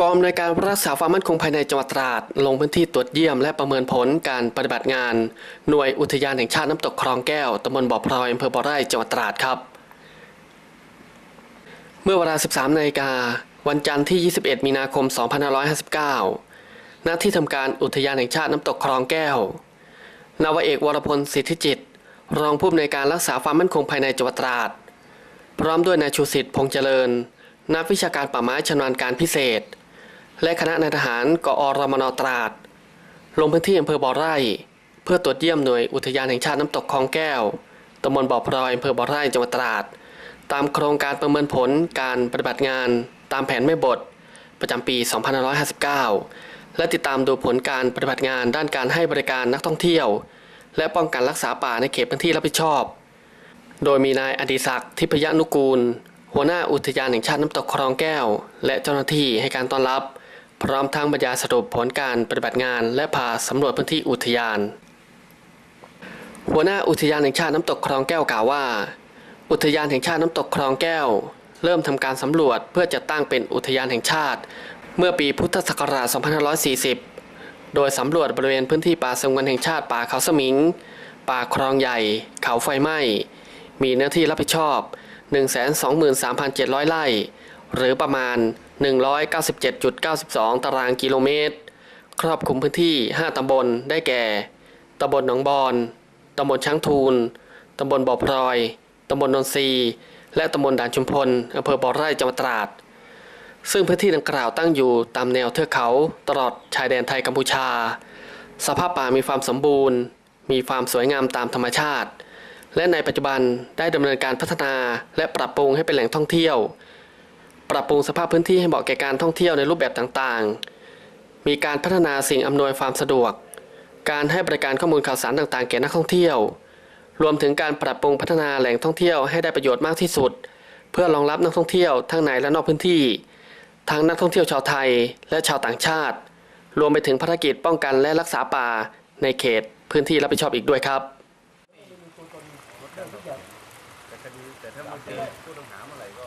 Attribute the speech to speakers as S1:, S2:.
S1: กองอำนวยการรักษาความมั่นคงภายในจังหวัดตราด ลงพื้นที่ตรวจเยี่ยมและประเมินผลการปฏิบัติงาน หน่วยอุทยานแห่งชาติน้ำตกคลองแก้วตำบลบ่อพลอยอำเภอบ่อไร่จังหวัดตราดครับ เมื่อเวลา 13นาฬิกาวันจันทร์ที่ 21 มีนาคม 2559 ณ ที่ทำการอุทยานแห่งชาติน้ำตกคลองแก้ว นาวเอกวรพลสิทธิจิต รองผู้อำนวยการรักษาความมั่นคงภายในจังหวัดตราด พร้อมด้วยนายชูสิทธิ์พงษ์เจริญ นักวิชาการป่าไม้ชำนาญการพิเศษ และคณะนายทหารกอรมนตราด ลงพื้นที่อำเภอบ่อไร่ เพื่อตรวจเยี่ยมหน่วยอุทยานแห่งชาติน้ำตกคลองแก้วตำบลบ่อพลอยอำเภอบ่อไร่จังหวัดตราด ตามโครงการประเมินผลการปฏิบัติงานตามแผนไม่บท ประจำปี 2559 และติดตามดูผลการปฏิบัติงานด้านการให้บริการนักท่องเที่ยว และป้องกันรักษาป่าในเขตพื้นที่รับผิดชอบ โดยมีนายอดิศักดิ์ทิพยนุกูล หัวหน้าอุทยานแห่งชาติน้ำตกคลองแก้ว และเจ้าหน้าที่ให้การต้อนรับ พร้อมทั้งบรรยายสรุปผลการปฏิบัติงานและพาสำรวจพื้นที่อุทยาน หัวหน้าอุทยานแห่งชาติน้ำตกคลองแก้วกล่าวว่า อุทยานแห่งชาติน้ำตกคลองแก้ว เริ่มทำการสำรวจเพื่อจัดตั้งเป็นอุทยานแห่งชาติ เมื่อปีพุทธศักราช 2540 โดยสำรวจบริเวณพื้นที่ป่าสงวนแห่งชาติป่าเขาสมิง ป่าคลองใหญ่ เขาไฟไหม้ มีเนื้อที่รับผิดชอบ 123,700 ไร่ หรือประมาณ 197.92 ตารางกิโลเมตร ครอบคลุมพื้นที่ 5 ตำบล ได้แก่ ตำบลหนองบอน ตำบลช้างทูล ตำบลบ่อพลอย ตำบลนนทรีและตำบลด่านชุมพล อำเภอบ่อไร่จังหวัดตราด ซึ่งพื้นที่ดังกล่าวตั้งอยู่ตามแนวเทือกเขาตลอดชายแดนไทยกัมพูชา สภาพป่ามีความสมบูรณ์ มีความสวยงามตามธรรมชาติ และในปัจจุบันได้ดำเนินการพัฒนาและปรับปรุงให้เป็นแหล่งท่องเที่ยว ปรับปรุงสภาพพื้นที่ให้เหมาะแก่การท่องเที่ยวในรูปแบบต่างๆ มีการพัฒนาสิ่งอำนวยความสะดวก การให้บริการข้อมูลข่าวสารต่างๆ แก่นักท่องเที่ยว รวมถึงการปรับปรุงพัฒนาแหล่งท่องเที่ยวให้ได้ประโยชน์มากที่สุด เพื่อรองรับนักท่องเที่ยวทั้งในและนอกพื้นที่ ทั้งนักท่องเที่ยวชาวไทยและชาวต่างชาติ รวมไปถึงภารกิจป้องกันและรักษาป่าในเขตพื้นที่รับผิดชอบอีกด้วยครับ
S2: แต่คดีแต่ถ้าไม่เจอผู้ต้องหาเมื่อไหร่ก็